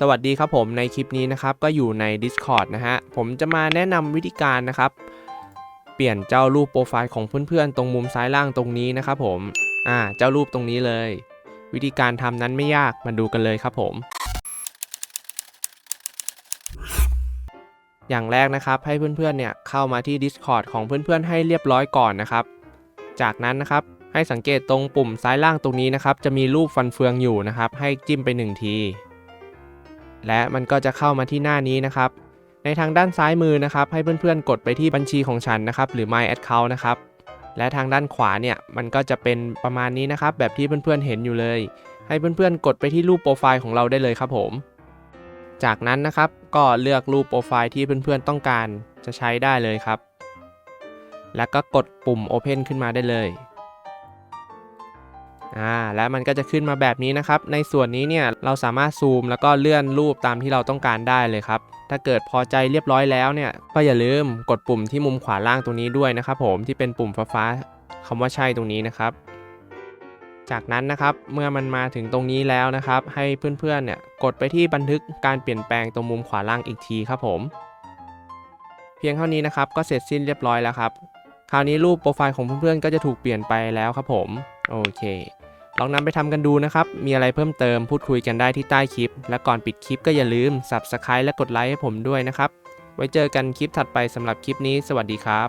สวัสดีครับผมในคลิปนี้นะครับก็อยู่ใน Discord นะฮะ ผมจะมาแนะนำวิธีการนะครับ เปลี่ยนเจ้ารูปโปรไฟล์ของเพื่อนๆ ตรงมุมซ้ายล่างตรงนี้นะครับผมอ่าเจ้ารูปตรงนี้เลย วิธีการทำนั้นไม่ยากมาดูกันเลยครับผม อย่างแรกนะครับให้เพื่อนๆเนี่ยเข้ามาที่ Discord ของเพื่อนๆ ให้เรียบร้อยก่อนนะครับ จากนั้นนะครับให้สังเกตตรงปุ่มซ้ายล่างตรงนี้นะครับจะมีรูปฟันเฟืองอยู่นะครับ ให้จิ้มไปหนึ่งที และมันก็จะเข้ามาที่หน้านี้นะครับ ในทางด้านซ้ายมือนะครับให้เพื่อนๆ กดไปที่บัญชีของฉันนะครับหรือ My Account นะครับและทางด้านขวาเนี่ยมันก็จะเป็นประมาณนี้นะครับ แบบที่เพื่อนๆเห็นอยู่เลย ให้เพื่อนๆ กดไปที่รูปโปรไฟล์ของเราได้เลยครับผม จากนั้นนะครับก็เลือกรูปโปรไฟล์ที่เพื่อนๆต้องการจะใช้ได้เลยครับ แล้วก็กดปุ่ม Open ขึ้นมาได้เลย อ่าและมันก็จะขึ้นมาแบบนี้นะครับ ในส่วนนี้เนี่ยเราสามารถซูมแล้วก็เลื่อนรูปตามที่เราต้องการได้เลยครับ ถ้าเกิดพอใจเรียบร้อยแล้วเนี่ยก็อย่าลืมกดปุ่มที่มุมขวาล่างตรงนี้ด้วยนะครับผมที่เป็นปุ่มฟ้าๆคำว่าใช่ตรงนี้นะครับ จากนั้นนะครับเมื่อมันมาถึงตรงนี้แล้วนะครับ ให้เพื่อนๆเนี่ยกดไปที่บันทึกการเปลี่ยนแปลงตรงมุมขวาล่างอีกทีครับผม เพียงเท่านี้นะครับก็เสร็จสิ้นเรียบร้อยแล้วครับ คราวนี้รูปโปรไฟล์ของเพื่อนๆก็จะถูกเปลี่ยนไปแล้วครับผมโอเค ลองนำไปทำกันดูนะครับ มีอะไรเพิ่มเติมพูดคุยกันได้ที่ใต้คลิป และก่อนปิดคลิปก็อย่าลืม Subscribe และกดไลค์ให้ผมด้วยนะครับ ไว้เจอกันคลิปถัดไปสำหรับคลิปนี้ สวัสดีครับ